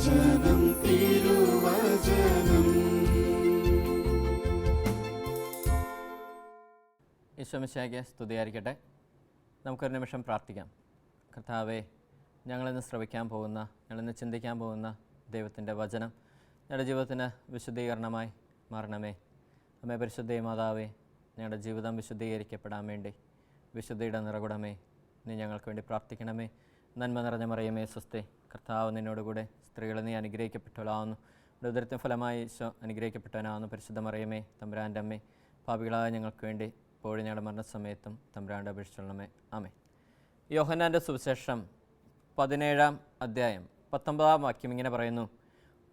തിരുവചനം. തിരുവചനം സ്തുതിയായിരിക്കട്ടെ. നമുക്കൊരു നിമിഷം പ്രാർത്ഥിക്കാം. കർത്താവെ ഞങ്ങളിന്ന് ശ്രവിക്കാൻ പോകുന്ന ഞങ്ങളിന്ന് ചിന്തിക്കാൻ പോകുന്ന ദൈവത്തിന്റെ വചനം ഞങ്ങളുടെ ജീവിതത്തിന് വിശുദ്ധീകരണമായി മാറണമേ. അമ്മേ പരിശുദ്ധ മാതാവേ ഞങ്ങളുടെ ജീവിതം വിശുദ്ധീകരിക്കപ്പെടാൻ വേണ്ടി വിശുദ്ധിയുടെ നിറകുടമേ നീ ഞങ്ങൾക്ക് വേണ്ടി പ്രാർത്ഥിക്കണമേ. നന്മ നിറഞ്ഞ മറിയമേ സ്വസ്തി കർത്താവ് നിന്നോടുകൂടെ സ്ത്രീകളെ നീ അനുഗ്രഹിക്കപ്പെട്ടവളാവുന്നു. ഉദരത്തിന് ഫലമായി ഈശോ അനുഗ്രഹിക്കപ്പെട്ടവനാവുന്നു. പരിശുദ്ധ മറിയമേ തമ്പുരാന്റെ അമ്മേ പാപികളായ ഞങ്ങൾക്ക് വേണ്ടി ഇപ്പോഴും ഞങ്ങളുടെ മരണസമയത്തും തമ്പുരാന്റെ അപേക്ഷിച്ചുള്ളമേ ആമേ യോഹന്നാന്റെ സുവിശേഷം പതിനേഴാം അധ്യായം പത്തൊമ്പതാം വാക്യം ഇങ്ങനെ പറയുന്നു.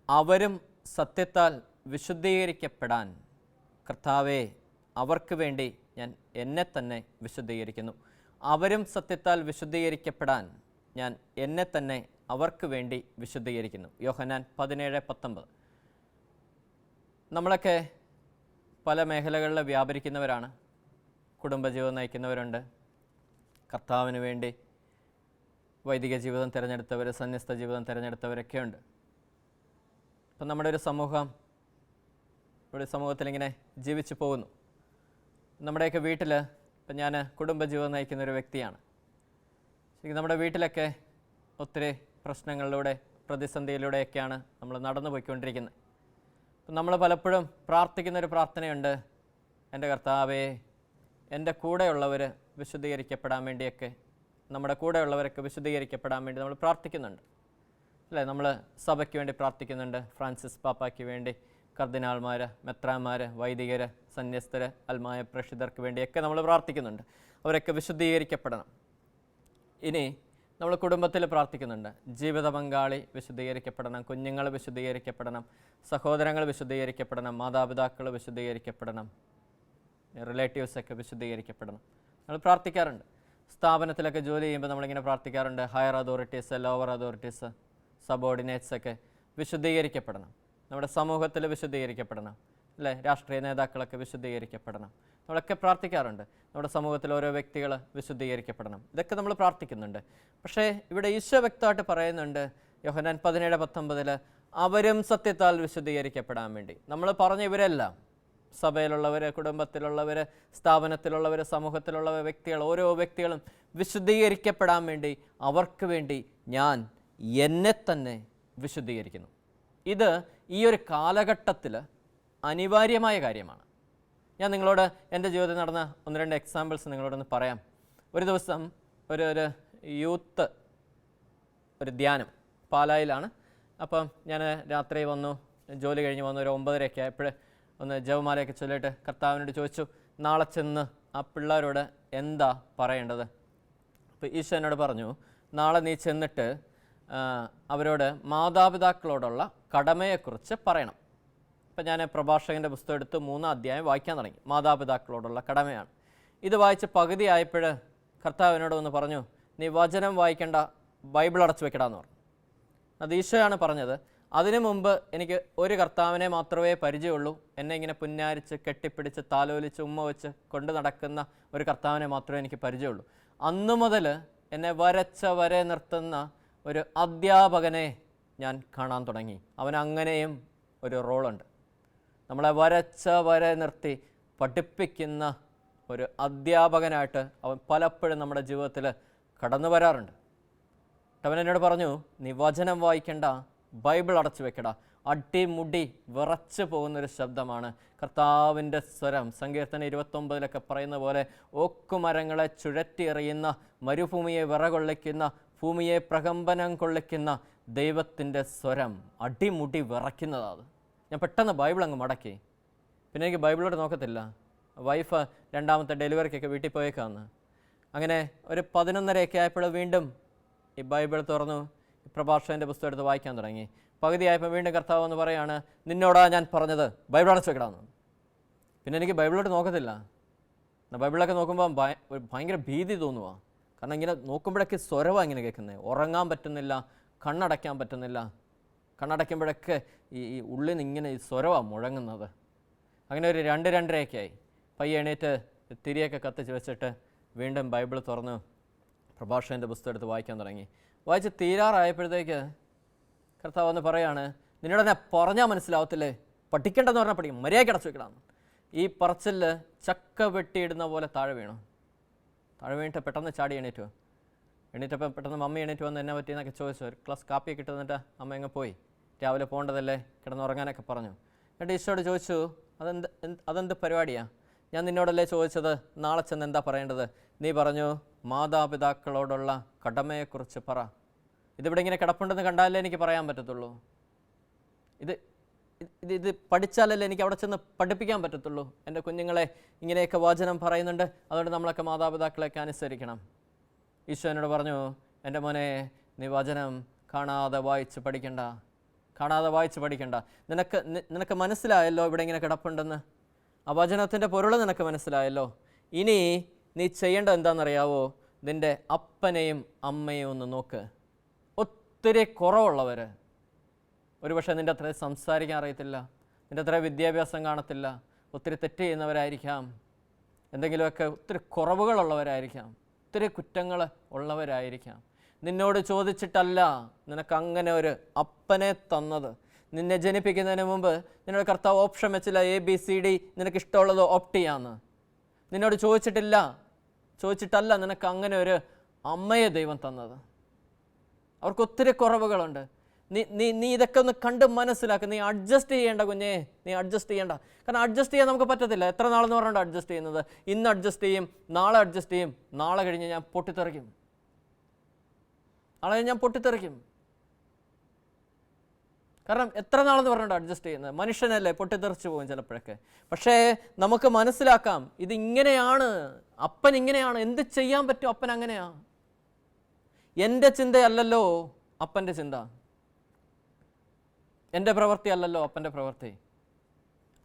അവരും സത്യത്താൽ വിശുദ്ധീകരിക്കപ്പെടാൻ കർത്താവെ അവർക്ക് വേണ്ടി ഞാൻ എന്നെ തന്നെ വിശുദ്ധീകരിക്കുന്നു. അവരും സത്യത്താൽ വിശുദ്ധീകരിക്കപ്പെടാൻ ഞാൻ എന്നെ തന്നെ അവർക്ക് വേണ്ടി വിശുദ്ധീകരിക്കുന്നു. യോഹനാൻ പതിനേഴ് പത്തൊമ്പത്. നമ്മളൊക്കെ പല മേഖലകളിൽ വ്യാപരിക്കുന്നവരാണ്. കുടുംബജീവിതം നയിക്കുന്നവരുണ്ട്. കർത്താവിന് വേണ്ടി വൈദിക ജീവിതം തിരഞ്ഞെടുത്തവർ സന്യസ്ത ജീവിതം തിരഞ്ഞെടുത്തവരൊക്കെ ഉണ്ട്. ഇപ്പം നമ്മുടെ ഒരു സമൂഹം ഒരു സമൂഹത്തിലിങ്ങനെ ജീവിച്ചു പോകുന്നു. നമ്മുടെയൊക്കെ വീട്ടിൽ ഇപ്പം ഞാൻ കുടുംബജീവിതം നയിക്കുന്ന ഒരു വ്യക്തിയാണ്. നമ്മുടെ വീട്ടിലൊക്കെ ഒത്തിരി പ്രശ്നങ്ങളിലൂടെ പ്രതിസന്ധിയിലൂടെയൊക്കെയാണ് നമ്മൾ നടന്നു പോയിക്കൊണ്ടിരിക്കുന്നത്. അപ്പം നമ്മൾ പലപ്പോഴും പ്രാർത്ഥിക്കുന്ന ഒരു പ്രാർത്ഥനയുണ്ട്. എന്റെ കർത്താവേ എന്റെ കൂടെയുള്ളവർ വിശുദ്ധീകരിക്കപ്പെടാൻ വേണ്ടിയൊക്കെ നമ്മുടെ കൂടെയുള്ളവരൊക്കെ വിശുദ്ധീകരിക്കപ്പെടാൻ വേണ്ടി നമ്മൾ പ്രാർത്ഥിക്കുന്നുണ്ട്. അല്ലേ? നമ്മൾ സഭയ്ക്ക് വേണ്ടി പ്രാർത്ഥിക്കുന്നുണ്ട്. ഫ്രാൻസിസ് പാപ്പയ്ക്ക് വേണ്ടി കർദിനാൾമാർ മെത്രാന്മാർ വൈദികർ സന്യസ്തർ അൽമായ പ്രഷിതർക്ക് വേണ്ടിയൊക്കെ നമ്മൾ പ്രാർത്ഥിക്കുന്നുണ്ട്. അവരൊക്കെ വിശുദ്ധീകരിക്കപ്പെടണം. ഇനി നമ്മൾ കുടുംബത്തിൽ പ്രാർത്ഥിക്കുന്നുണ്ട്. ജീവിത പങ്കാളി വിശുദ്ധീകരിക്കപ്പെടണം കുഞ്ഞുങ്ങൾ വിശുദ്ധീകരിക്കപ്പെടണം സഹോദരങ്ങൾ വിശുദ്ധീകരിക്കപ്പെടണം മാതാപിതാക്കൾ വിശുദ്ധീകരിക്കപ്പെടണം റിലേറ്റീവ്സൊക്കെ വിശുദ്ധീകരിക്കപ്പെടണം. നമ്മൾ പ്രാർത്ഥിക്കാറുണ്ട്. സ്ഥാപനത്തിലൊക്കെ ജോലി ചെയ്യുമ്പോൾ നമ്മളിങ്ങനെ പ്രാർത്ഥിക്കാറുണ്ട്. Higher authorities lower authorities subordinates ഒക്കെ വിശുദ്ധീകരിക്കപ്പെടണം. നമ്മുടെ സമൂഹത്തിൽ വിശുദ്ധീകരിക്കപ്പെടണം. അല്ലേ? രാഷ്ട്രീയ നേതാക്കളൊക്കെ വിശുദ്ധീകരിക്കപ്പെടണം. നമ്മളൊക്കെ പ്രാർത്ഥിക്കാറുണ്ട്. നമ്മുടെ സമൂഹത്തിൽ ഓരോ വ്യക്തികൾ വിശുദ്ധീകരിക്കപ്പെടണം. ഇതൊക്കെ നമ്മൾ പ്രാർത്ഥിക്കുന്നുണ്ട്. പക്ഷേ ഇവിടെ ഈശോ വ്യക്തമായിട്ട് പറയുന്നുണ്ട് യോഹനാൻ പതിനേഴ് പത്തൊമ്പതിൽ അവരും സത്യത്താൽ വിശുദ്ധീകരിക്കപ്പെടാൻ വേണ്ടി. നമ്മൾ പറഞ്ഞ ഇവരെല്ലാം സഭയിലുള്ളവർ കുടുംബത്തിലുള്ളവർ സ്ഥാപനത്തിലുള്ളവർ സമൂഹത്തിലുള്ളവർ വ്യക്തികൾ ഓരോ വ്യക്തികളും വിശുദ്ധീകരിക്കപ്പെടാൻ വേണ്ടി അവർക്ക് വേണ്ടി ഞാൻ എന്നെ തന്നെ വിശുദ്ധീകരിക്കുന്നു. ഇത് ഈ ഒരു കാലഘട്ടത്തിൽ അനിവാര്യമായ കാര്യമാണ്. ഞാൻ നിങ്ങളോട് എന്റെ ജീവിതത്തിൽ നടന്ന ഒന്ന് രണ്ട് എക്സാമ്പിൾസ് നിങ്ങളോടൊന്ന് പറയാം. ഒരു ദിവസം ഒരു ഒരു യൂത്ത് ഒരു ധ്യാനം പാലായിലാണ്. അപ്പം ഞാൻ രാത്രി വന്നു ജോലി കഴിഞ്ഞ് വന്നു ഒരു ഒമ്പതരയൊക്കെ ആയപ്പോൾ ഒന്ന് ജവമാലയൊക്കെ ചൊല്ലിയിട്ട് കർത്താവിനോട് ചോദിച്ചു നാളെ ചെന്ന് ആ പിള്ളേരോട് എന്താ പറയേണ്ടത്? അപ്പോൾ ഈശോ എന്നോട് പറഞ്ഞു നാളെ നീ ചെന്നിട്ട് അവരോട് മാതാപിതാക്കളോടുള്ള കടമയെക്കുറിച്ച് പറയണം. ഇപ്പം ഞാൻ പ്രഭാഷകന്റെ പുസ്തകം എടുത്ത് മൂന്നാം അധ്യായം വായിക്കാൻ തുടങ്ങി. മാതാപിതാക്കളോടുള്ള കടമയാണ്. ഇത് വായിച്ച് പകുതി ആയപ്പോൾ കർത്താവിനോട് ഒന്ന് പറഞ്ഞു നീ വചനം വായിക്കേണ്ട ബൈബിൾ അടച്ചു വെക്കടാന്ന് പറഞ്ഞു. അത് ഈശോയാണ് പറഞ്ഞത്. അതിനു മുമ്പ് എനിക്ക് ഒരു കർത്താവിനെ മാത്രമേ പരിചയമുള്ളൂ. എന്നെ ഇങ്ങനെ പുന്നാരിച്ച് കെട്ടിപ്പിടിച്ച് താലോലിച്ച് ഉമ്മ വെച്ച് കൊണ്ടു നടക്കുന്ന ഒരു കർത്താവിനെ മാത്രമേ എനിക്ക് പരിചയമുള്ളൂ. അന്നു മുതൽ എന്നെ വരച്ച വരെ നിർത്തുന്ന ഒരു അധ്യാപകനെ ഞാൻ കാണാൻ തുടങ്ങി. അവൻ അങ്ങനെയും ഒരു റോളുണ്ട്. നമ്മളെ വരച്ച വരെ നിർത്തി പഠിപ്പിക്കുന്ന ഒരു അധ്യാപകനായിട്ട് അവൻ പലപ്പോഴും നമ്മുടെ ജീവിതത്തിൽ കടന്നു വരാറുണ്ട്. അവൻ എന്നോട് പറഞ്ഞു നീ വചനം വായിക്കണ്ട ബൈബിൾ അടച്ചു വെക്കട. അടിമുടി വിറച്ചു പോകുന്നൊരു ശബ്ദമാണ് കർത്താവിന്റെ സ്വരം. സങ്കീർത്തന ഇരുപത്തൊമ്പതിലൊക്കെ പറയുന്ന പോലെ ഓക്കുമരങ്ങളെ ചുഴറ്റി എറിയുന്ന മരുഭൂമിയെ വിറകൊള്ളിക്കുന്ന ഭൂമിയെ പ്രകമ്പനം കൊള്ളിക്കുന്ന ദൈവത്തിന്റെ സ്വരം അടിമുടി വിറയ്ക്കുന്നതാണ്. ഞാൻ പെട്ടെന്ന് ബൈബിൾ അങ്ങ് മടക്കി. പിന്നെ എനിക്ക് ബൈബിളോട് നോക്കത്തില്ല. വൈഫ് രണ്ടാമത്തെ ഡെലിവറിക്കൊക്കെ വീട്ടിൽ പോയേക്കാന്ന്. അങ്ങനെ ഒരു പതിനൊന്നരയൊക്കെ ആയപ്പോൾ വീണ്ടും ഈ ബൈബിൾ തുറന്നു. പ്രഭാഷകന്റെ പുസ്തകം എടുത്ത് വായിക്കാൻ തുടങ്ങി. പകുതിയായപ്പോൾ വീണ്ടും കർത്താവ് എന്ന് പറയാണ് നിന്നോടാ ഞാൻ പറഞ്ഞത്. ബൈബിളാണ് വെക്കണമെന്ന് പിന്നെ എനിക്ക് ബൈബിളോട് നോക്കത്തില്ല. ബൈബിളൊക്കെ നോക്കുമ്പോൾ ഭയങ്കര ഭീതി തോന്നുക കാരണം ഇങ്ങനെ നോക്കുമ്പോഴൊക്കെ സ്വരവാണ് ഇങ്ങനെ കേൾക്കുന്നത് ഉറങ്ങാൻ പറ്റുന്നില്ല കണ്ണടയ്ക്കാൻ പറ്റുന്നില്ല. കണ്ണടയ്ക്കുമ്പോഴൊക്കെ ഈ ഈ ഉള്ളിൽ നിന്ന് ഇങ്ങനെ ഈ സ്വരമാണ് മുഴങ്ങുന്നത്. അങ്ങനെ ഒരു രണ്ട് രണ്ടരയൊക്കെ ആയി പയ്യെ എണീറ്റ് തിരിയൊക്കെ കത്തിച്ച് വെച്ചിട്ട് വീണ്ടും ബൈബിൾ തുറന്ന് പ്രഭാഷകന്റെ പുസ്തകം എടുത്ത് വായിക്കാൻ തുടങ്ങി. വായിച്ച് തീരാറായപ്പോഴത്തേക്ക് കർത്താവ് ഒന്ന് പറയാണ് നിന്നോട് തന്നെ പറഞ്ഞാൽ മനസ്സിലാവത്തില്ലേ? പഠിക്കേണ്ടെന്ന് പറഞ്ഞാൽ പഠിക്കും. മര്യാദയ്ക്ക് അടച്ചു വെക്കണം. ഈ പറച്ചിൽ ചക്ക വെട്ടിയിടുന്ന പോലെ താഴെ വീണു. താഴെ വീണിട്ട് പെട്ടെന്ന് ചാടി എണീറ്റു. എണീറ്റപ്പം പെട്ടെന്ന് മമ്മി എണീറ്റ് വന്ന് എന്നെ പറ്റിയെന്നൊക്കെ ചോദിച്ചു. ഒരു ക്ലാസ് കാപ്പിയൊക്കെ ഇട്ട് തന്നിട്ട് അമ്മ അങ്ങ് പോയി? രാവിലെ പോകേണ്ടതല്ലേ? കിടന്നുറങ്ങാനൊക്കെ പറഞ്ഞു. എന്നിട്ട് ഈശോട് ചോദിച്ചു അതെന്ത് അതെന്ത് പരിപാടിയാണ് ഞാൻ നിന്നോടല്ലേ ചോദിച്ചത്? നാളെ ചെന്ന് എന്താ പറയേണ്ടത്? നീ പറഞ്ഞു മാതാപിതാക്കളോടുള്ള കടമയെക്കുറിച്ച് പറ. ഇതിവിടെ ഇങ്ങനെ കിടപ്പുണ്ടെന്ന് കണ്ടാലേ എനിക്ക് പറയാൻ പറ്റത്തുള്ളൂ. ഇത് ഇത് ഇത് പഠിച്ചാലല്ലേ എനിക്ക് അവിടെ ചെന്ന് പഠിപ്പിക്കാൻ പറ്റത്തുള്ളൂ. എന്റെ കുഞ്ഞുങ്ങളെ ഇങ്ങനെയൊക്കെ വാചനം പറയുന്നുണ്ട്. അതുകൊണ്ട് നമ്മളൊക്കെ മാതാപിതാക്കളെയൊക്കെ അനുസരിക്കണം. ഈശോ എന്നോട് പറഞ്ഞു എന്റെ മോനെ നീ വചനം കാണാതെ വായിച്ച് പഠിക്കണ്ട. കാണാതെ വായിച്ച് പഠിക്കണ്ട. നിനക്ക് നിനക്ക് മനസ്സിലായല്ലോ ഇവിടെ ഇങ്ങനെ കിടപ്പുണ്ടെന്ന്? ആ വചനത്തിന്റെ പൊരുൾ നിനക്ക് മനസ്സിലായല്ലോ. ഇനി നീ ചെയ്യേണ്ട എന്താണെന്നറിയാവോ? നിന്റെ അപ്പനെയും അമ്മയും ഒന്ന് നോക്ക്. ഒത്തിരി കുറവുള്ളവർ ഒരുപക്ഷെ നിന്റെ അത്ര സംസാരിക്കാൻ അറിയത്തില്ല. നിന്റെ അത്ര വിദ്യാഭ്യാസം കാണത്തില്ല. ഒത്തിരി തെറ്റ് ചെയ്യുന്നവരായിരിക്കാം. എന്തെങ്കിലുമൊക്കെ ഒത്തിരി കുറവുകളുള്ളവരായിരിക്കാം. ഒത്തിരി കുറ്റങ്ങൾ ഉള്ളവരായിരിക്കാം. നിന്നോട് ചോദിച്ചിട്ടല്ല നിനക്ക് അങ്ങനെ ഒരു അപ്പനെ തന്നത്. നിന്നെ ജനിപ്പിക്കുന്നതിന് മുമ്പ് നിന്നോട് കർത്താവ് ഓപ്ഷൻ വെച്ചില്ല എ ബി സി ഡി നിനക്ക് ഇഷ്ടമുള്ളത് ചെയ്യാന്ന്. നിന്നോട് ചോദിച്ചിട്ടില്ല. ചോദിച്ചിട്ടല്ല നിനക്ക് അങ്ങനെ ഒരു അമ്മയെ ദൈവം തന്നത്. അവർക്ക് ഒത്തിരി കുറവുകളുണ്ട്. നീ നീ നീ ഇതൊക്കെ ഒന്ന് കണ്ട് മനസ്സിലാക്കുക നീ അഡ്ജസ്റ്റ് ചെയ്യേണ്ട കുഞ്ഞേ. നീ അഡ്ജസ്റ്റ് ചെയ്യേണ്ട. കാരണം അഡ്ജസ്റ്റ് ചെയ്യാൻ നമുക്ക് പറ്റത്തില്ല. എത്ര നാളെന്ന് പറഞ്ഞുകൊണ്ട് അഡ്ജസ്റ്റ് ചെയ്യുന്നത്? ഇന്ന് അഡ്ജസ്റ്റ് ചെയ്യും നാളെ അഡ്ജസ്റ്റ് ചെയ്യും നാളെ കഴിഞ്ഞ് ഞാൻ പൊട്ടിത്തെറിക്കും. കഴിഞ്ഞ് ഞാൻ പൊട്ടിത്തെറിക്കും. കാരണം എത്ര നാളെന്ന് പറഞ്ഞിട്ട് അഡ്ജസ്റ്റ് ചെയ്യുന്നത്? മനുഷ്യനല്ലേ പൊട്ടിത്തെറിച്ച് പോകും ചിലപ്പോഴൊക്കെ. പക്ഷേ നമുക്ക് മനസ്സിലാക്കാം ഇത് ഇങ്ങനെയാണ് അപ്പൻ ഇങ്ങനെയാണ്. എന്ത് ചെയ്യാൻ പറ്റും അപ്പൻ അങ്ങനെയാ? എന്റെ ചിന്തയല്ലല്ലോ അപ്പന്റെ ചിന്ത. എന്റെ പ്രവൃത്തി അല്ലല്ലോ അപ്പന്റെ പ്രവൃത്തി.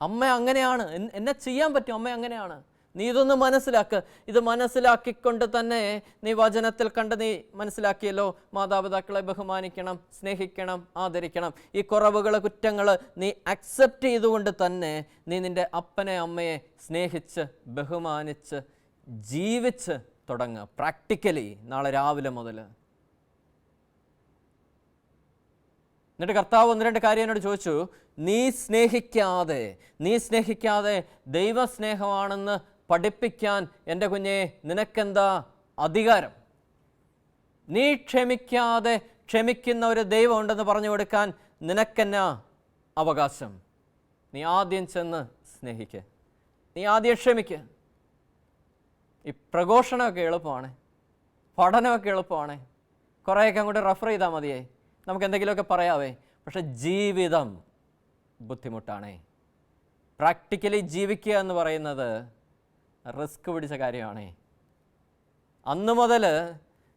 അമ്മ അങ്ങനെയാണ്. എന്നെ ചെയ്യാൻ പറ്റും അമ്മ അങ്ങനെയാണ്. നീ ഇതൊന്ന് മനസ്സിലാക്ക്. ഇത് മനസ്സിലാക്കിക്കൊണ്ട് തന്നെ നീ വചനത്തിൽ കണ്ട് നീ മനസ്സിലാക്കിയല്ലോ. മാതാപിതാക്കളെ ബഹുമാനിക്കണം സ്നേഹിക്കണം ആദരിക്കണം. ഈ കുറവുകൾ കുറ്റങ്ങൾ നീ അക്സെപ്റ്റ് ചെയ്തുകൊണ്ട് തന്നെ നീ നിന്റെ അപ്പനെ അമ്മയെ സ്നേഹിച്ച് ബഹുമാനിച്ച് ജീവിച്ച് തുടങ്ങുക പ്രാക്ടിക്കലി നാളെ രാവിലെ മുതൽ എന്നിട്ട് കർത്താവ് ഒന്ന് രണ്ട് കാര്യം എന്നോട് ചോദിച്ചു. നീ സ്നേഹിക്കാതെ നീ സ്നേഹിക്കാതെ ദൈവസ്നേഹമാണെന്ന് പഠിപ്പിക്കാൻ എന്റെ കുഞ്ഞെ നിനക്കെന്താ അധികാരം? നീ ക്ഷമിക്കാതെ ക്ഷമിക്കുന്ന ഒരു ദൈവമുണ്ടെന്ന് പറഞ്ഞു കൊടുക്കാൻ നിനക്കെന്നാ അവകാശം? നീ ആദ്യം ചെന്ന് സ്നേഹിക്ക്. നീ ആദ്യം ക്ഷമിക്ക്. ഈ പ്രഘോഷണമൊക്കെ എളുപ്പമാണ്. പഠനമൊക്കെ എളുപ്പമാണ്. കുറേയൊക്കെ അങ്ങോട്ട് റെഫർ ചെയ്താൽ മതിയേ. നമുക്ക് എന്തെങ്കിലുമൊക്കെ പറയാവേ. പക്ഷെ ജീവിതം ബുദ്ധിമുട്ടാണേ. പ്രാക്ടിക്കലി ജീവിക്കുക എന്ന് പറയുന്നത് റിസ്ക് പിടിച്ച കാര്യമാണേ. അന്ന് മുതൽ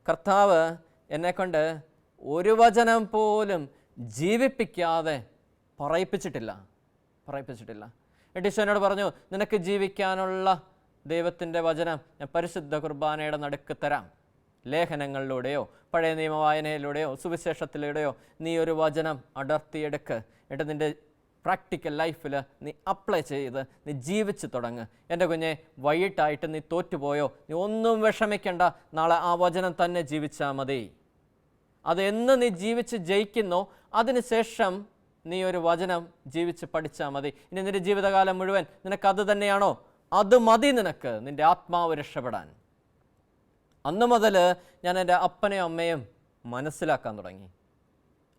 കർത്താവ് എന്നെക്കൊണ്ട് ഒരു വചനം പോലും ജീവിപ്പിക്കാതെ പറയിപ്പിച്ചിട്ടില്ല. പറയിപ്പിച്ചിട്ടില്ല. എഡിഷനോട് പറഞ്ഞു നിനക്ക് ജീവിക്കാനുള്ള ദൈവത്തിന്റെ വചനം ഞാൻ പരിശുദ്ധ കുർബാനയുടെ നടുക്ക് തരാം. ലേഖനങ്ങളിലൂടെയോ പഴയ നിയമവായനയിലൂടെയോ സുവിശേഷത്തിലൂടെയോ നീ ഒരു വചനം അടർത്തിയെടുക്ക്. എന്നിട്ട് നിന്റെ പ്രാക്ടിക്കൽ ലൈഫിൽ നീ അപ്ലൈ ചെയ്ത് നീ ജീവിച്ച് തുടങ്ങ്. എന്റെ കുഞ്ഞെ വൈകിട്ടായിട്ട് നീ തോറ്റുപോയോ? നീ ഒന്നും വിഷമിക്കണ്ട. നാളെ ആ വചനം തന്നെ ജീവിച്ചാൽ മതി. അത് എന്ന് നീ ജീവിച്ച് ജയിക്കുന്നോ അതിനുശേഷം നീ ഒരു വചനം ജീവിച്ച് പഠിച്ചാൽ മതി. ഇനി നിന്റെ ജീവിതകാലം മുഴുവൻ നിനക്ക് അത് തന്നെയാണോ? അത് മതി നിനക്ക്. നിന്റെ ആത്മാവ് രക്ഷപ്പെടാൻ. അന്ന് മുതൽ ഞാൻ എന്റെ അപ്പനെയും അമ്മയും മനസ്സിലാക്കാൻ തുടങ്ങി.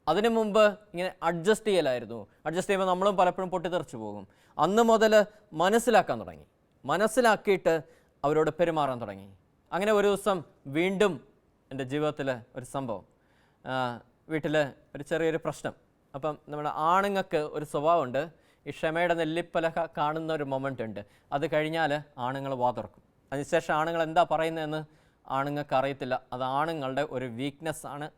അതിനു മുമ്പ് ഇങ്ങനെ അഡ്ജസ്റ്റ് ചെയ്യലായിരുന്നു. അഡ്ജസ്റ്റ് ചെയ്യുമ്പോൾ നമ്മളും പലപ്പോഴും പൊട്ടിത്തെറിച്ചു പോകും. അന്ന് മുതൽ മനസ്സിലാക്കാൻ തുടങ്ങി. മനസ്സിലാക്കിയിട്ട് അവരോട് പെരുമാറാൻ തുടങ്ങി. അങ്ങനെ ഒരു ദിവസം വീണ്ടും എന്റെ ജീവിതത്തിൽ ഒരു സംഭവം. വീട്ടിൽ ഒരു ചെറിയൊരു പ്രശ്നം. അപ്പം നമ്മുടെ ആണുങ്ങൾക്ക് ഒരു സ്വഭാവമുണ്ട്. ഈ ക്ഷമയുടെ നെല്ലിപ്പല കാണുന്ന ഒരു മൊമെന്റ് ഉണ്ട്. അത് കഴിഞ്ഞാൽ ആണുങ്ങൾ വാതുറക്കും. അതിനുശേഷം ആണുങ്ങൾ എന്താ പറയുന്നതെന്ന് ആണുങ്ങൾക്ക് അറിയത്തില്ല. അത് ആണുങ്ങളുടെ ഒരു വീക്ക്നെസ് ആണ്.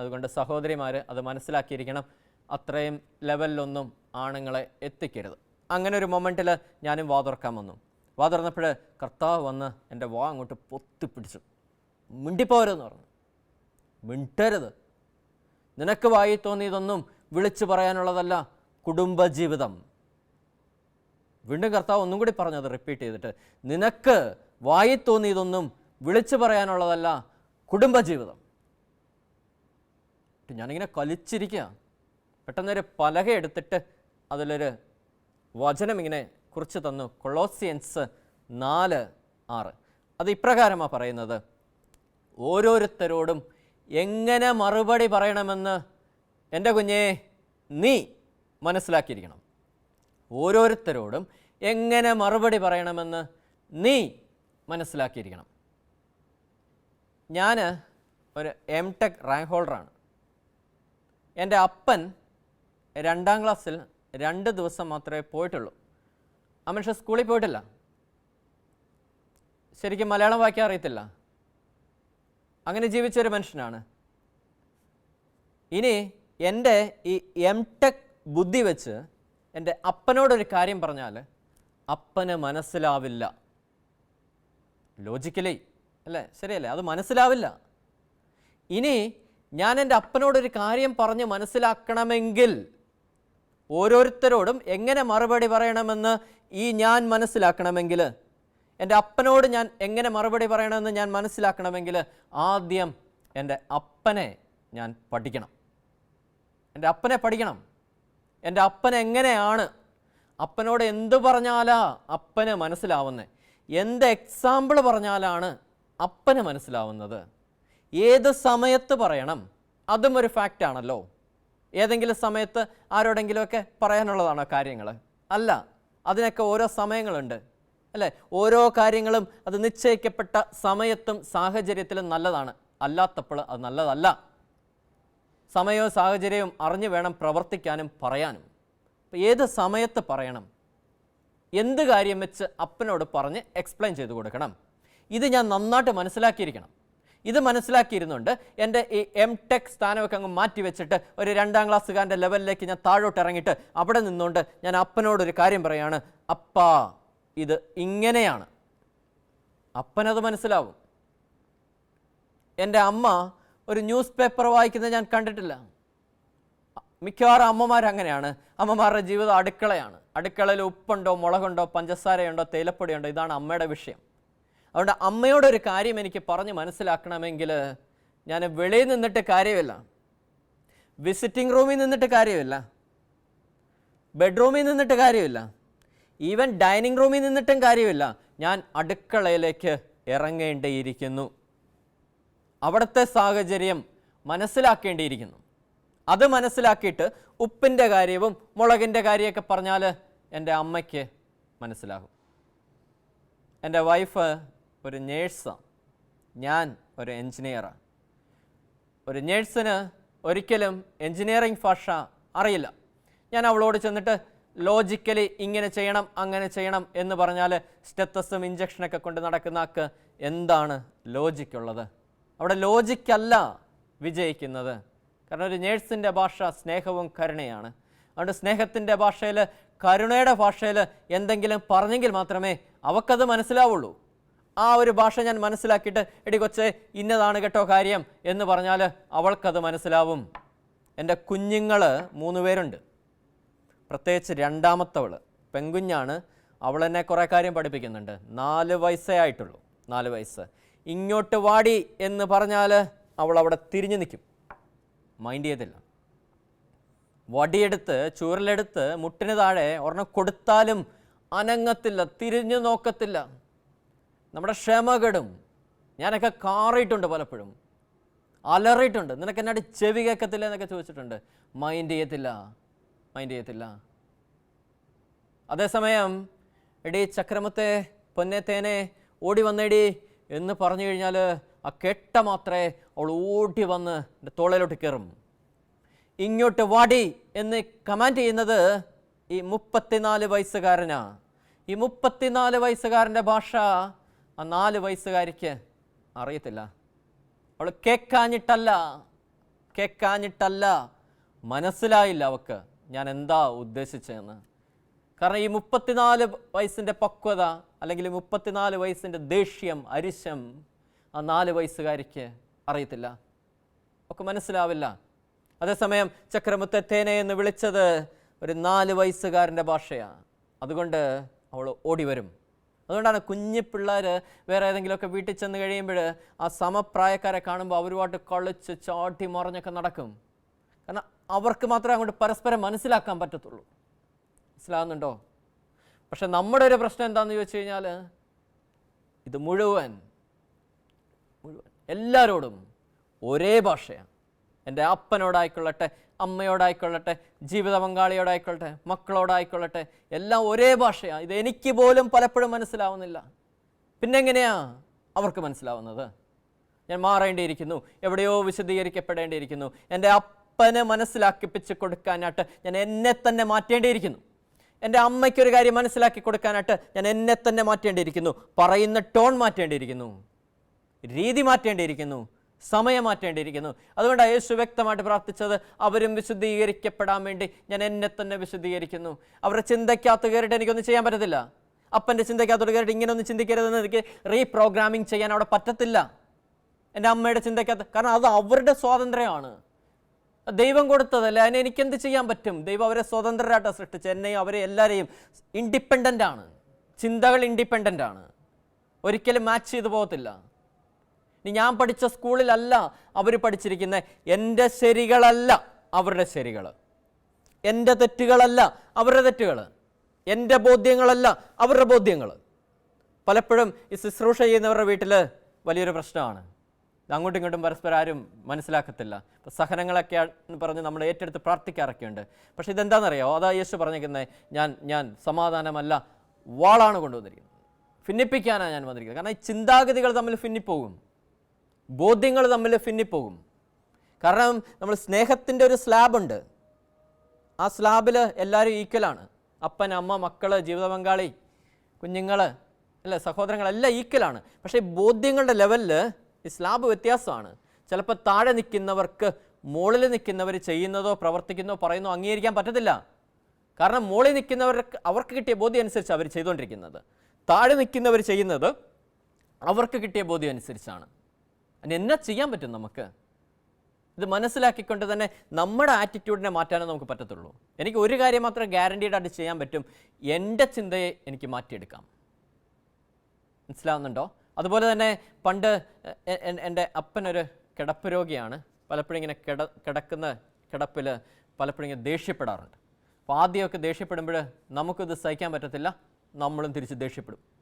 അതുകൊണ്ട് സഹോദരിമാർ അത് മനസ്സിലാക്കിയിരിക്കണം. അത്രയും ലെവലിലൊന്നും ആണുങ്ങളെ എത്തിക്കരുത്. അങ്ങനെ ഒരു മൊമെന്റിൽ ഞാനും വാതുറക്കാൻ വന്നു. വാതുറന്നപ്പോൾ കർത്താവ് വന്ന് എന്റെ വാ അങ്ങോട്ട് പൊത്തിപ്പിടിച്ചു. മിണ്ടിപ്പോരെന്ന് പറഞ്ഞു. മിണ്ടരുത്. നിനക്ക് വായി തോന്നിയതൊന്നും വിളിച്ചു പറയാനുള്ളതല്ല കുടുംബജീവിതം. വീണ്ടും കർത്താവ് ഒന്നും കൂടി പറഞ്ഞത് റിപ്പീറ്റ് ചെയ്തിട്ട് നിനക്ക് വായി തോന്നിയതൊന്നും വിളിച്ചു പറയാനുള്ളതല്ല കുടുംബജീവിതം. എന്നിട്ട് ഞാനിങ്ങനെ കലിച്ചിരിക്കുക പെട്ടെന്നൊരു പലക എടുത്തിട്ട് അതിലൊരു വചനം ഇങ്ങനെ കുറിച്ച് തന്നു. കൊളോസിയൻസ് നാല് ആറ്. അത് ഇപ്രകാരമാണ് പറയുന്നത്. ഓരോരുത്തരോടും എങ്ങനെ മറുപടി പറയണമെന്ന് എന്റെ കുഞ്ഞെ നീ മനസ്സിലാക്കിയിരിക്കണം. ഓരോരുത്തരോടും എങ്ങനെ മറുപടി പറയണമെന്ന് നീ മനസ്സിലാക്കിയിരിക്കണം. ഞാൻ ഒരു എം ടെക് റാങ്ക് ഹോൾഡറാണ്. എന്റെ അപ്പൻ രണ്ടാം ക്ലാസ്സിൽ രണ്ട് ദിവസം മാത്രമേ പോയിട്ടുള്ളൂ. ആ മനുഷ്യൻ സ്കൂളിൽ പോയിട്ടില്ല. ശരിക്കും മലയാളം വായിക്കാൻ അറിയത്തില്ല. അങ്ങനെ ജീവിച്ചൊരു മനുഷ്യനാണ്. ഇനി എന്റെ ഈ എം ടെക് ബുദ്ധി വെച്ച് എന്റെ അപ്പനോടൊരു കാര്യം പറഞ്ഞാൽ അപ്പന് മനസ്സിലാവില്ല. ലോജിക്കലി അല്ലേ? ശരിയല്ലേ? അത് മനസ്സിലാവില്ല. ഇനി ഞാൻ എന്റെ അപ്പനോടൊരു കാര്യം പറഞ്ഞ് മനസ്സിലാക്കണമെങ്കിൽ ഓരോരുത്തരോടും എങ്ങനെ മറുപടി പറയണമെന്ന് ഈ ഞാൻ മനസ്സിലാക്കണമെങ്കിൽ എന്റെ അപ്പനോട് ഞാൻ എങ്ങനെ മറുപടി പറയണമെന്ന് ഞാൻ മനസ്സിലാക്കണമെങ്കിൽ ആദ്യം എന്റെ അപ്പനെ ഞാൻ പഠിക്കണം. എന്റെ അപ്പനെ പഠിക്കണം. എന്റെ അപ്പൻ എങ്ങനെയാണ്? അപ്പനോട് എന്ത് പറഞ്ഞാലാ അപ്പന് മനസ്സിലാവുന്നത്? എന്ത് എക്സാമ്പിൾ പറഞ്ഞാലാണ് അപ്പന് മനസ്സിലാവുന്നത്? ഏത് സമയത്ത് പറയണം? അതും ഒരു ഫാക്റ്റ് ആണല്ലോ. ഏതെങ്കിലും സമയത്ത് ആരോടെങ്കിലുമൊക്കെ പറയാനുള്ളതാണോ കാര്യങ്ങൾ? അല്ല. അതിനൊക്കെ ഓരോ സമയങ്ങളുണ്ട്. അല്ലേ? ഓരോ കാര്യങ്ങളും അത് നിശ്ചയിക്കപ്പെട്ട സമയത്തും സാഹചര്യത്തിലും നല്ലതാണ്. അല്ലാത്തപ്പോൾ അത് നല്ലതല്ല. സമയവും സാഹചര്യവും അറിഞ്ഞു വേണം പ്രവർത്തിക്കാനും പറയാനും. ഏത് സമയത്ത് പറയണം? എന്ത് കാര്യം വെച്ച് അപ്പനോട് പറഞ്ഞ് എക്സ്പ്ലെയിൻ ചെയ്ത് കൊടുക്കണം? ഇത് ഞാൻ നന്നായിട്ട് മനസ്സിലാക്കിയിരിക്കണം. ഇത് മനസ്സിലാക്കിയിരുന്നുണ്ട്. എന്റെ ഈ എം ടെക് സ്ഥാനമൊക്കെ അങ്ങ് മാറ്റി വെച്ചിട്ട് ഒരു രണ്ടാം ക്ലാസ്സുകാരന്റെ ലെവലിലേക്ക് ഞാൻ താഴോട്ട് ഇറങ്ങിയിട്ട് അവിടെ നിന്നുകൊണ്ട് ഞാൻ അപ്പനോടൊരു കാര്യം പറയാണ്. അപ്പാ ഇത് ഇങ്ങനെയാണ്. അപ്പനത് മനസ്സിലാവും. എന്റെ അമ്മ ഒരു ന്യൂസ് പേപ്പർ വായിക്കുന്നത് ഞാൻ കണ്ടിട്ടില്ല. മിക്കവാറും അമ്മമാരങ്ങനെയാണ്. അമ്മമാരുടെ ജീവിതം അടുക്കളയാണ്. അടുക്കളയിൽ ഉപ്പുണ്ടോ മുളകുണ്ടോ പഞ്ചസാരയുണ്ടോ തേയിലപ്പൊടിയുണ്ടോ? ഇതാണ് അമ്മയുടെ വിഷയം. അതുകൊണ്ട് അമ്മയോടൊരു കാര്യം എനിക്ക് പറഞ്ഞ് മനസ്സിലാക്കണമെങ്കിൽ ഞാൻ വെളിയിൽ നിന്നിട്ട് കാര്യമില്ല. വിസിറ്റിംഗ് റൂമിൽ നിന്നിട്ട് കാര്യമില്ല. ബെഡ്റൂമിൽ നിന്നിട്ട് കാര്യമില്ല. ഈവൻ ഡൈനിങ് റൂമിൽ നിന്നിട്ടും കാര്യമില്ല. ഞാൻ അടുക്കളയിലേക്ക് ഇറങ്ങേണ്ടിയിരിക്കുന്നു. അവിടുത്തെ സാഹചര്യം മനസ്സിലാക്കേണ്ടിയിരിക്കുന്നു. അത് മനസ്സിലാക്കിയിട്ട് ഉപ്പിന്റെ കാര്യവും മുളകിന്റെ കാര്യമൊക്കെ പറഞ്ഞാൽ എന്റെ അമ്മയ്ക്ക് മനസ്സിലാകും. എന്റെ വൈഫ് ഒരു നേഴ്സാണ് ഞാൻ ഒരു എൻജിനീയറാണ് ഒരു നേഴ്സിന് ഒരിക്കലും എൻജിനീയറിംഗ് ഭാഷ അറിയില്ല. ഞാൻ അവളോട് ചെന്നിട്ട് ലോജിക്കലി ഇങ്ങനെ ചെയ്യണം അങ്ങനെ ചെയ്യണം എന്ന് പറഞ്ഞാൽ സ്റ്റെത്തസും ഇഞ്ചക്ഷനൊക്കെ കൊണ്ട് നടക്കുന്ന ആൾക്ക് എന്താണ് ലോജിക്കുള്ളത് അവിടെ ലോജിക്കല്ല വിജയിക്കുന്നത്. കാരണം ഒരു നേഴ്സിന്റെ ഭാഷ സ്നേഹവും കരുണയാണ്. അതുകൊണ്ട് സ്നേഹത്തിന്റെ ഭാഷയിൽ കരുണയുടെ ഭാഷയിൽ എന്തെങ്കിലും പറഞ്ഞെങ്കിൽ മാത്രമേ അവക്കത് മനസ്സിലാവുള്ളൂ. ആ ഒരു ഭാഷ ഞാൻ മനസ്സിലാക്കിയിട്ട് എടി കൊച്ചെ ഇന്നതാണ് കേട്ടോ കാര്യം എന്ന് പറഞ്ഞാൽ അവൾക്കത് മനസ്സിലാവും. എന്റെ കുഞ്ഞുങ്ങൾ മൂന്ന് പേരുണ്ട്. പ്രത്യേകിച്ച് രണ്ടാമത്തവൾ പെൺകുഞ്ഞാണ് എന്നെ കുറേ കാര്യം പഠിപ്പിക്കുന്നുണ്ട്. നാല് വയസ്സേ ആയിട്ടുള്ളൂ നാല് വയസ്സ്. ഇങ്ങോട്ട് വാടി എന്ന് പറഞ്ഞാൽ അവൾ അവിടെ തിരിഞ്ഞു നിൽക്കും. മൈൻഡ് ചെയ്തില്ല വടിയെടുത്ത് ചൂരലെടുത്ത് മുട്ടിന് താഴെ ഒരെണ്ണം കൊടുത്താലും അനങ്ങത്തില്ല തിരിഞ്ഞു നോക്കത്തില്ല. നമ്മുടെ ക്ഷമകടും. ഞാനൊക്കെ കാറിയിട്ടുണ്ട് പലപ്പോഴും. അലറിയിട്ടുണ്ട്. നിനക്ക് എന്നാടി ചെവി കേൾക്കത്തില്ല എന്നൊക്കെ ചോദിച്ചിട്ടുണ്ട്. മൈൻഡ് ചെയ്യത്തില്ല. മൈൻഡ് ചെയ്യത്തില്ല. അതേസമയം എടീ ചക്രമത്തെ പൊന്നെ തേനെ ഓടി വന്നേടി എന്ന് പറഞ്ഞു കഴിഞ്ഞാൽ ആ കെട്ട മാത്രമേ അവൾ ഓടി വന്ന് എന്റെ തോളയിലോട്ട് കയറും. ഇങ്ങോട്ട് വാടി എന്ന് കമാൻഡ് ചെയ്യുന്നത് ഈ മുപ്പത്തിനാല് വയസ്സുകാരനാണ് ഈ മുപ്പത്തിനാല് വയസ്സുകാരന്റെ ഭാഷ ആ നാല് വയസ്സുകാരിക്ക് അറിയത്തില്ല. അവൾ കേക്കാഞ്ഞിട്ടല്ല കേക്കാഞ്ഞിട്ടല്ല. മനസ്സിലായില്ല അവക്ക് ഞാൻ എന്താ ഉദ്ദേശിച്ചതെന്ന്. കാരണം ഈ മുപ്പത്തിനാല് വയസ്സിന്റെ പക്വത അല്ലെങ്കിൽ മുപ്പത്തിനാല് വയസ്സിന്റെ ദേഷ്യം അരിശം ആ നാല് വയസ്സുകാരിക്ക് അറിയത്തില്ല. ഒക്കെ മനസ്സിലാവില്ല. അതേസമയം ചക്രമുത്തേനെ എന്ന് വിളിച്ചത് ഒരു നാല് വയസ്സുകാരന്റെ ഭാഷയാണ്. അതുകൊണ്ട് അവൾ ഓടി വരും അതുകൊണ്ടാണ് കുഞ്ഞു പിള്ളേർ വേറെ ഏതെങ്കിലുമൊക്കെ വീട്ടിൽ ചെന്ന് കഴിയുമ്പോൾ ആ സമപ്രായക്കാരെ കാണുമ്പോൾ അവരുമായിട്ട് കളിച്ച് ചാട്ടി മറിഞ്ഞൊക്കെ നടക്കും. കാരണം അവർക്ക് മാത്രമേ അങ്ങോട്ട് പരസ്പരം മനസ്സിലാക്കാൻ പറ്റത്തുള്ളൂ. മനസ്സിലാകുന്നുണ്ടോ പക്ഷെ നമ്മുടെ ഒരു പ്രശ്നം എന്താണെന്ന് ചോദിച്ചു കഴിഞ്ഞാൽ ഇത് മുഴുവൻ മുഴുവൻ എല്ലാവരോടും ഒരേ ഭാഷയാണ്. എന്റെ അപ്പനോടായിക്കൊള്ളട്ടെ അമ്മയോടായിക്കൊള്ളട്ടെ ജീവിത പങ്കാളിയോടായിക്കൊള്ളട്ടെ മക്കളോടായിക്കൊള്ളട്ടെ എല്ലാം ഒരേ ഭാഷയാണ് ഇത് എനിക്ക് പോലും പലപ്പോഴും മനസ്സിലാവുന്നില്ല. പിന്നെ അവർക്ക് മനസ്സിലാവുന്നത്? ഞാൻ മാറേണ്ടിയിരിക്കുന്നു എവിടെയോ വിശദീകരിക്കപ്പെടേണ്ടിയിരിക്കുന്നു. എന്റെ അപ്പന് മനസ്സിലാക്കിപ്പിച്ച് കൊടുക്കാനായിട്ട് ഞാൻ എന്നെ തന്നെ മാറ്റേണ്ടിയിരിക്കുന്നു. എന്റെ അമ്മയ്ക്കൊരു കാര്യം മനസ്സിലാക്കി കൊടുക്കാനായിട്ട് ഞാൻ എന്നെ തന്നെ മാറ്റേണ്ടിയിരിക്കുന്നു. പറയുന്ന ടോൺ മാറ്റേണ്ടിയിരിക്കുന്നു. രീതി മാറ്റേണ്ടിയിരിക്കുന്നു. സമയം മാറ്റേണ്ടിയിരിക്കുന്നു അതുകൊണ്ട് യേശു വ്യക്തമായിട്ട് പ്രാർത്ഥിച്ചത് അവരും വിശുദ്ധീകരിക്കപ്പെടാൻ വേണ്ടി ഞാൻ എന്നെ തന്നെ വിശുദ്ധീകരിക്കുന്നു. അവരുടെ ചിന്തയ്ക്കകത്ത് കയറിയിട്ട് എനിക്കൊന്നും ചെയ്യാൻ പറ്റത്തില്ല. അപ്പന്റെ ചിന്തയ്ക്കകത്തോട് കയറിയിട്ട് ഇങ്ങനെ ഒന്നും ചിന്തിക്കരുതെന്ന് എനിക്ക് റീപ്രോഗ്രാമിംഗ് ചെയ്യാൻ അവിടെ പറ്റത്തില്ല. എന്റെ അമ്മയുടെ ചിന്തയ്ക്കകത്ത്. കാരണം അത് അവരുടെ സ്വാതന്ത്ര്യമാണ്. ദൈവം കൊടുത്തതല്ല അതിനെ എനിക്കെന്ത് ചെയ്യാൻ പറ്റും? ദൈവം അവരെ സ്വതന്ത്രരായിട്ട് സൃഷ്ടിച്ച് എന്നെയും അവരെ എല്ലാവരെയും ഇൻഡിപെൻഡന്റ് ആണ് ചിന്തകൾ ഇൻഡിപെൻഡന്റ് ആണ് ഒരിക്കലും മാച്ച് ചെയ്തു പോകത്തില്ല. ഇനി ഞാൻ പഠിച്ച സ്കൂളിലല്ല അവർ പഠിച്ചിരിക്കുന്നത് എന്റെ ശരികളല്ല അവരുടെ ശരികൾ എന്റെ തെറ്റുകളല്ല അവരുടെ തെറ്റുകൾ എന്റെ ബോധ്യങ്ങളല്ല അവരുടെ ബോധ്യങ്ങൾ പലപ്പോഴും ഈ ശുശ്രൂഷ ചെയ്യുന്നവരുടെ വീട്ടിൽ വലിയൊരു പ്രശ്നമാണ്. അങ്ങോട്ടും ഇങ്ങോട്ടും പരസ്പരം ആരും മനസ്സിലാക്കത്തില്ല. ഇപ്പോൾ സഹനങ്ങളൊക്കെ പറഞ്ഞ് നമ്മൾ ഏറ്റെടുത്ത് പ്രാർത്ഥിക്കാറൊക്കെ ഉണ്ട് പക്ഷേ ഇതെന്താണെന്നറിയാമോ അതാ യേശു പറഞ്ഞിരിക്കുന്നത് ഞാൻ ഞാൻ സമാധാനമല്ല വാളാണ് കൊണ്ടുവന്നിരിക്കുന്നത്. ഭിന്നിപ്പിക്കാനാണ് ഞാൻ വന്നിരിക്കുന്നത്. കാരണം ഈ ചിന്താഗതികൾ തമ്മിൽ ഭിന്നിപ്പോകും. ബോധ്യങ്ങൾ തമ്മിൽ ഭിന്നിപ്പോകും കാരണം നമ്മൾ സ്നേഹത്തിന്റെ ഒരു സ്ലാബുണ്ട് ആ സ്ലാബിൽ എല്ലാവരും ഈക്വലാണ് അപ്പൻ അമ്മ മക്കൾ ജീവിത പങ്കാളി കുഞ്ഞുങ്ങൾ അല്ല സഹോദരങ്ങളെല്ലാം ഈക്വലാണ് പക്ഷേ ബോധ്യങ്ങളുടെ ലെവലിൽ ഈ സ്ലാബ് വ്യത്യാസമാണ്. ചിലപ്പോൾ താഴെ നിൽക്കുന്നവർക്ക് മുകളിൽ നിൽക്കുന്നവർ ചെയ്യുന്നതോ പ്രവർത്തിക്കുന്നതോ പറയുന്നതോ അംഗീകരിക്കാൻ പറ്റത്തില്ല. കാരണം മുകളിൽ നിൽക്കുന്നവർക്ക് അവർക്ക് കിട്ടിയ ബോധ്യം അനുസരിച്ച് അവർ ചെയ്തുകൊണ്ടിരിക്കുന്നത്. താഴെ നിൽക്കുന്നവർ ചെയ്യുന്നത് അവർക്ക് കിട്ടിയ ബോധ്യം അനുസരിച്ചാണ്. അതിന് എന്നാ ചെയ്യാൻ പറ്റും നമുക്ക്? ഇത് മനസ്സിലാക്കിക്കൊണ്ട് തന്നെ നമ്മുടെ ആറ്റിറ്റ്യൂഡിനെ മാറ്റാനേ നമുക്ക് പറ്റത്തുള്ളൂ. എനിക്ക് ഒരു കാര്യം മാത്രം ഗ്യാരണ്ടീഡ് ആയിട്ട് ചെയ്യാൻ പറ്റും. എന്റെ ചിന്തയെ എനിക്ക് മാറ്റിയെടുക്കാം. മനസ്സിലാവുന്നുണ്ടോ? അതുപോലെ തന്നെ പണ്ട് എന്റെ അപ്പനൊരു കിടപ്പ് രോഗിയാണ്. പലപ്പോഴും ഇങ്ങനെ കിട കിടക്കുന്ന കിടപ്പിൽ പലപ്പോഴും ഇങ്ങനെ ദേഷ്യപ്പെടാറുണ്ട്. അപ്പോൾ ആദ്യമൊക്കെ ദേഷ്യപ്പെടുമ്പോൾ നമുക്കിത് സഹിക്കാൻ പറ്റത്തില്ല. നമ്മളും തിരിച്ച് ദേഷ്യപ്പെടും.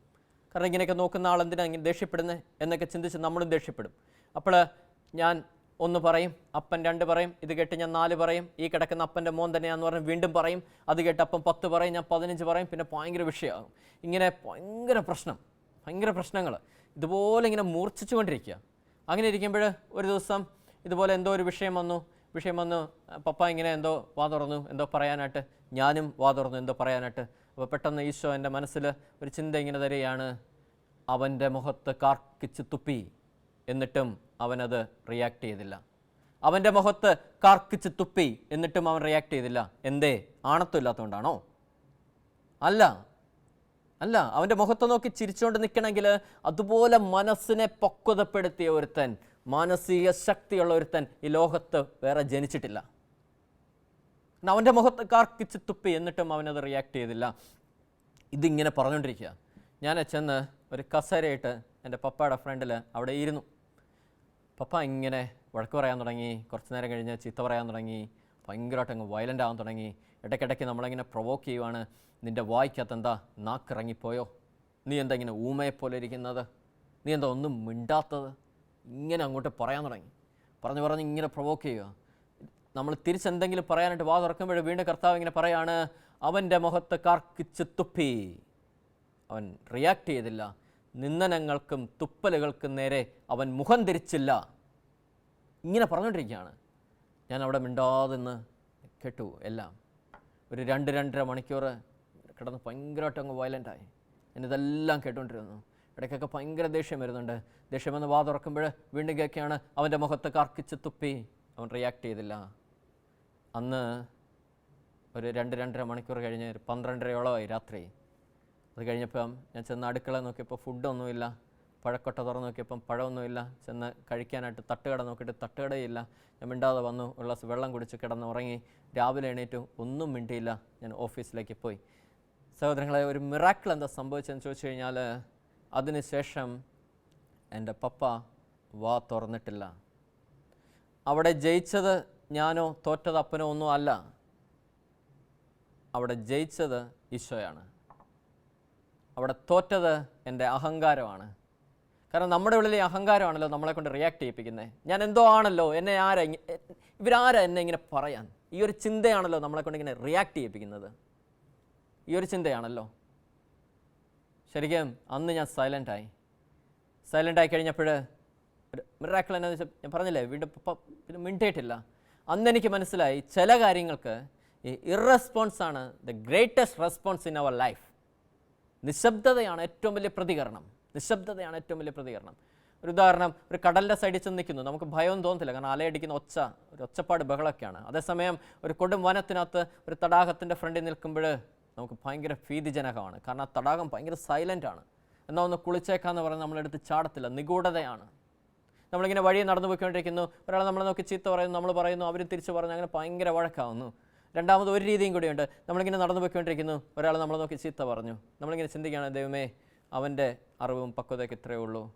കാരണം ഇങ്ങനെയൊക്കെ നോക്കുന്ന ആൾ എന്തിനാ ഇങ്ങനെ ദേഷ്യപ്പെടുന്നത് എന്നൊക്കെ ചിന്തിച്ച് നമ്മളും ദേഷ്യപ്പെടും. അപ്പോൾ ഞാൻ ഒന്ന് പറയും അപ്പൻ രണ്ട് പറയും ഇത് കേട്ട് ഞാൻ നാല് പറയും ഈ കിടക്കുന്ന അപ്പന്റെ മോൻ തന്നെയാന്ന് പറഞ്ഞ് വീണ്ടും പറയും അത് കേട്ട് അപ്പം പത്ത് പറയും ഞാൻ പതിനഞ്ച് പറയും പിന്നെ ഭയങ്കര വിഷയമാകും. ഇങ്ങനെ ഭയങ്കര പ്രശ്നം ഭയങ്കര പ്രശ്നങ്ങൾ. ഇതുപോലെ ഇങ്ങനെ മൂർച്ഛിച്ചുകൊണ്ടിരിക്കുക അങ്ങനെ ഇരിക്കുമ്പോൾ ഒരു ദിവസം ഇതുപോലെ എന്തോ ഒരു വിഷയം വന്നു. വിഷയം വന്നു പപ്പ ഇങ്ങനെ എന്തോ വാ തുറന്നു എന്തോ പറയാനായിട്ട്. ഞാനും വാ തുറന്നു എന്തോ പറയാനായിട്ട്. അപ്പോൾ പെട്ടെന്ന് ഈശോ എന്റെ മനസ്സിൽ ഒരു ചിന്ത ഇങ്ങനെ തരികയാണ്. അവന്റെ മുഖത്ത് കാർക്കിച്ച് തുപ്പി. എന്നിട്ടും അവനത് റിയാക്ട് ചെയ്തില്ല. അവന്റെ മുഖത്ത് കാർക്കിച്ച് തുപ്പി. എന്നിട്ടും അവൻ റിയാക്ട് ചെയ്തില്ല. എന്തേ? ആണത്വമില്ലാത്തതുകൊണ്ടാണോ? അല്ല. അല്ല. അവന്റെ മുഖത്ത് നോക്കി ചിരിച്ചുകൊണ്ട് നിൽക്കണമെങ്കിൽ അതുപോലെ മനസ്സിനെ പക്വതപ്പെടുത്തിയ ഒരുത്തൻ മാനസിക ശക്തിയുള്ള ഒരുത്തൻ ഈ ലോകത്ത് വേറെ ജനിച്ചിട്ടില്ല. അവന്റെ മുഖത്ത് കാർക്കിച്ച് തുപ്പി എന്നിട്ടും അവനത് റിയാക്ട് ചെയ്തില്ല. ഇതിങ്ങനെ പറഞ്ഞുകൊണ്ടിരിക്കുക. ഞാൻ ചെന്ന് ഒരു കസേരയിട്ട് എന്റെ പപ്പയുടെ ഫ്രണ്ടിൽ അവിടെ ഇരുന്നു. പപ്പ ഇങ്ങനെ വഴക്ക് പറയാൻ തുടങ്ങി. കുറച്ച് നേരം കഴിഞ്ഞ് ചീത്ത പറയാൻ തുടങ്ങി. ഭയങ്കരമായിട്ട് അങ്ങ് വയലന്റ് ആവാൻ തുടങ്ങി. ഇടയ്ക്കിടയ്ക്ക് നമ്മളിങ്ങനെ പ്രൊവോക്ക് ചെയ്യുവാണ്. നിന്റെ വായിക്കകത്ത് എന്താ നാക്കിറങ്ങിപ്പോയോ? നീ എന്താ ഇങ്ങനെ ഊമയെ പോലെ ഇരിക്കുന്നത്? നീ എന്താ ഒന്നും മിണ്ടാത്തത്? ഇങ്ങനെ അങ്ങോട്ട് പറയാൻ തുടങ്ങി. പറഞ്ഞു പറഞ്ഞ് ഇങ്ങനെ പ്രൊവോക്ക് ചെയ്യുക. നമ്മൾ തിരിച്ചെന്തെങ്കിലും പറയാനായിട്ട് വാ തുറക്കുമ്പോൾ വീണ്ടും കർത്താവ് ഇങ്ങനെ പറയാണ് അവന്റെ മുഖത്ത് കാർക്കിച്ച് തുപ്പി. അവൻ റിയാക്ട് ചെയ്തില്ല. നിന്ദനങ്ങൾക്കും തുപ്പലുകൾക്കും നേരെ അവൻ മുഖം തിരിച്ചില്ല. ഇങ്ങനെ പറഞ്ഞുകൊണ്ടിരിക്കുകയാണ്. ഞാൻ അവിടെ മിണ്ടാതെ നിന്ന് കേട്ടു എല്ലാം. ഒരു രണ്ട് രണ്ടര മണിക്കൂർ കിടന്ന് ഭയങ്കരമായിട്ട് അങ്ങ് വയലന്റായി ഞാനിതെല്ലാം കേട്ടുകൊണ്ടിരുന്നു. ഇടയ്ക്കൊക്കെ ഭയങ്കര ദേഷ്യം വരുന്നുണ്ട്. ദേഷ്യം വന്ന് വാ തുറക്കുമ്പോൾ വീണ്ടും കേൾക്കുകയാണ് അവന്റെ മുഖത്ത് കർക്കിച്ച് തുപ്പി. അവൻ റിയാക്ട് ചെയ്തില്ല. അന്ന് ഒരു രണ്ട് രണ്ടര മണിക്കൂർ കഴിഞ്ഞ് ഒരു പന്ത്രണ്ടരയോളമായി രാത്രി. അത് കഴിഞ്ഞപ്പം ഞാൻ ചെന്ന് അടുക്കള നോക്കിയപ്പോൾ ഫുഡൊന്നുമില്ല. പഴക്കൊട്ട തുറന്ന് നോക്കിയപ്പം പഴമൊന്നുമില്ല. ചെന്ന് കഴിക്കാനായിട്ട് തട്ടുകട നോക്കിയിട്ട് തട്ടുകടയില്ല. ഞാൻ മിണ്ടാതെ വന്നു. ഒരു ഗ്ലാസ് വെള്ളം കുടിച്ച് കിടന്ന് ഉറങ്ങി. രാവിലെ എണീറ്റു. ഒന്നും മിണ്ടിയില്ല. ഞാൻ ഓഫീസിലേക്ക് പോയി. സഹോദരങ്ങളെ ഒരു മിറാക്കിൾ എന്താ സംഭവിച്ചതെന്ന് ചോദിച്ചു കഴിഞ്ഞാൽ അതിനുശേഷം എന്റെ പപ്പ വാ തുറന്നിട്ടില്ല. അവിടെ ജയിച്ചത് ഞാനോ തോറ്റത് അപ്പനോ ഒന്നും അല്ല. അവിടെ ജയിച്ചത് ഈശോയാണ്. അവിടെ തോറ്റത് എന്റെ അഹങ്കാരമാണ്. കാരണം നമ്മുടെ ഉള്ളിലെ അഹങ്കാരമാണല്ലോ നമ്മളെ കൊണ്ട് റിയാക്ട് ചെയ്യിപ്പിക്കുന്നത് ഞാൻ എന്തോ ആണല്ലോ എന്നെ ആരാ ഇവരാരാ എന്നെ ഇങ്ങനെ പറയാൻ? ഈ ഒരു ചിന്തയാണല്ലോ നമ്മളെ കൊണ്ട് ഇങ്ങനെ റിയാക്ട് ചെയ്യിപ്പിക്കുന്നത്. ഈ ഒരു ചിന്തയാണല്ലോ. ശരിക്കും അന്ന് ഞാൻ സൈലന്റായി സൈലന്റ് ആയി കഴിഞ്ഞപ്പോൾ മിറാക്കിൾ എന്നാന്ന് വെച്ചാൽ ഞാൻ പറഞ്ഞില്ലേ വീണ്ടും മിണ്ടിയിട്ടില്ല. അന്ന് എനിക്ക് മനസ്സിലായി ചില കാര്യങ്ങൾക്ക് ഈ ഇറസ്പോൺസ് ആണ് the greatest response in our life നിശബ്ദതയാണ് ഏറ്റവും വലിയ പ്രതികരണം. നിശബ്ദതയാണ് ഏറ്റവും വലിയ പ്രതികരണം. ഒരു ഉദാഹരണം ഒരു കടലിന്റെ സൈഡിൽ ചെന്ന് നിൽക്കുന്നു. നമുക്ക് ഭയം തോന്നത്തില്ല. കാരണം അലയടിക്കുന്ന ഒച്ച ഒരു ഒച്ചപ്പാട് ബഹളമൊക്കെയാണ്. അതേസമയം ഒരു കൊടും വനത്തിനകത്ത് ഒരു തടാകത്തിന്റെ ഫ്രണ്ടിൽ നിൽക്കുമ്പോൾ നമുക്ക് ഭയങ്കര ഭീതിജനകമാണ്. കാരണം ആ തടാകം ഭയങ്കര സൈലന്റ് ആണ്. എന്നാൽ ഒന്ന് കുളിച്ചേക്കാന്ന് പറഞ്ഞാൽ നമ്മളെടുത്ത് ചാടത്തില്ല. നിഗൂഢതയാണ്. നമ്മളിങ്ങനെ വഴി നടന്നു പോയിക്കൊണ്ടിരിക്കുന്നു. ഒരാൾ നമ്മളെ നോക്കി ചീത്ത പറയുന്നു നമ്മൾ പറയുന്നു അവർ തിരിച്ച് പറഞ്ഞു അങ്ങനെ ഭയങ്കര വഴക്കാവുന്നു. രണ്ടാമത് ഒരു രീതിയും കൂടിയുണ്ട്. നമ്മളിങ്ങനെ നടന്നു പോയിക്കൊണ്ടിരിക്കുന്നു. ഒരാൾ നമ്മളെ നോക്കി ചീത്ത പറഞ്ഞു. നമ്മളിങ്ങനെ ചിന്തിക്കുകയാണ് ദൈവമേ അവന്റെ അറിവും പക്വതയൊക്കെ ഇത്രയേ ഉള്ളൂ.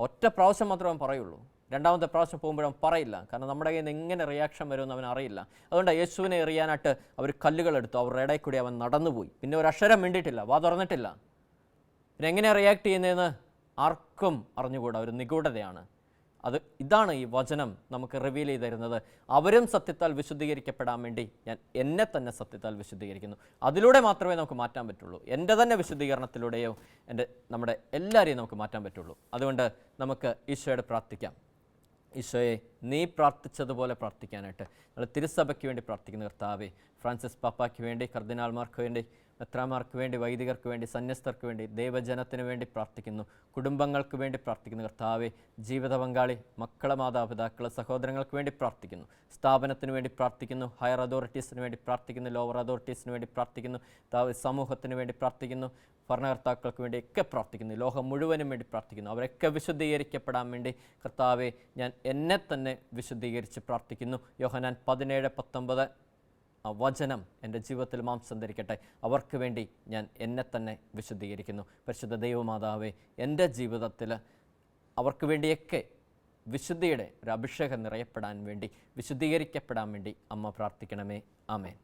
ഒറ്റ പ്രാവശ്യം മാത്രമേ അവൻ പറയുള്ളൂ. രണ്ടാമത്തെ പ്രാവശ്യം പോകുമ്പോഴും പറയില്ല. കാരണം നമ്മുടെ കയ്യിൽ നിന്ന് എങ്ങനെ റിയാക്ഷൻ വരുമെന്ന് അവൻ അറിയില്ല. അതുകൊണ്ട് യേശുവിനെ എറിയാനായിട്ട് അവർ കല്ലുകളെടുത്തു അവരുടെ ഇടയിൽ കൂടി അവൻ നടന്നുപോയി. പിന്നെ ഒരു അക്ഷരം മിണ്ടിയിട്ടില്ല. വാ തുറന്നിട്ടില്ല. പിന്നെ എങ്ങനെയാണ് റിയാക്ട് ചെയ്യുന്നതെന്ന് ആർക്കും അറിഞ്ഞുകൂടാ ഒരു നിഗൂഢതയാണ്. അത് ഇതാണ് ഈ വചനം നമുക്ക് റിവീൽ ചെയ്ത് തരുന്നത്. അവരും സത്യത്താൽ വിശുദ്ധീകരിക്കപ്പെടാൻ വേണ്ടി ഞാൻ എന്നെ തന്നെ സത്യത്താൽ വിശുദ്ധീകരിക്കുന്നു. അതിലൂടെ മാത്രമേ നമുക്ക് മാറ്റാൻ പറ്റുള്ളൂ. എന്റെ തന്നെ വിശുദ്ധീകരണത്തിലൂടെയോ എന്റെ നമ്മുടെ എല്ലാവരെയും നമുക്ക് മാറ്റാൻ പറ്റുള്ളൂ. അതുകൊണ്ട് നമുക്ക് ഈശോയോട് പ്രാർത്ഥിക്കാം. ഈശോയെ നീ പ്രാർത്ഥിച്ചതുപോലെ പ്രാർത്ഥിക്കാനായിട്ട്. നമ്മൾ തിരുസഭയ്ക്ക് വേണ്ടി പ്രാർത്ഥിക്കുന്ന കർത്താവേ. ഫ്രാൻസിസ് പാപ്പയ്ക്ക് വേണ്ടി കർദിനാൾമാർക്ക് വേണ്ടി മെത്രാമാർക്ക് വേണ്ടി വൈദികർക്ക് വേണ്ടി സന്യസ്തർക്ക് വേണ്ടി ദൈവജനത്തിന് വേണ്ടി പ്രാർത്ഥിക്കുന്നു. കുടുംബങ്ങൾക്ക് വേണ്ടി പ്രാർത്ഥിക്കുന്നു. കർത്താവെ ജീവിത പങ്കാളി മക്കളെ മാതാപിതാക്കളെ സഹോദരങ്ങൾക്ക് വേണ്ടി പ്രാർത്ഥിക്കുന്നു. സ്ഥാപനത്തിന് വേണ്ടി പ്രാർത്ഥിക്കുന്നു. ഹയർ അതോറിറ്റീസിന് വേണ്ടി പ്രാർത്ഥിക്കുന്നു. ലോവർ അതോറിറ്റീസിന് വേണ്ടി പ്രാർത്ഥിക്കുന്നു. സമൂഹത്തിന് വേണ്ടി പ്രാർത്ഥിക്കുന്നു. ഭരണകർത്താക്കൾക്ക് വേണ്ടി ഒക്കെ പ്രാർത്ഥിക്കുന്നു. ലോകം മുഴുവനും വേണ്ടി പ്രാർത്ഥിക്കുന്നു. അവരൊക്കെ വിശുദ്ധീകരിക്കപ്പെടാൻ വേണ്ടി കർത്താവെ ഞാൻ എന്നെ തന്നെ വിശുദ്ധീകരിച്ച് പ്രാർത്ഥിക്കുന്നു. യോഹനാൻ പതിനേഴ് പത്തൊമ്പത് വചനം എന്റെ ജീവിതത്തിൽ മാംസം ധരിക്കട്ടെ. അവർക്ക് വേണ്ടി ഞാൻ എന്നെ തന്നെ വിശുദ്ധീകരിക്കുന്നു. പരിശുദ്ധ ദൈവമാതാവേ എന്റെ ജീവിതത്തിൽ അവർക്ക് വേണ്ടിയൊക്കെ വിശുദ്ധിയുടെ ഒരു അഭിഷേകം നിറയപ്പെടാൻ വേണ്ടി വിശുദ്ധീകരിക്കപ്പെടാൻ വേണ്ടി അമ്മ പ്രാർത്ഥിക്കണമേ. ആമേൻ.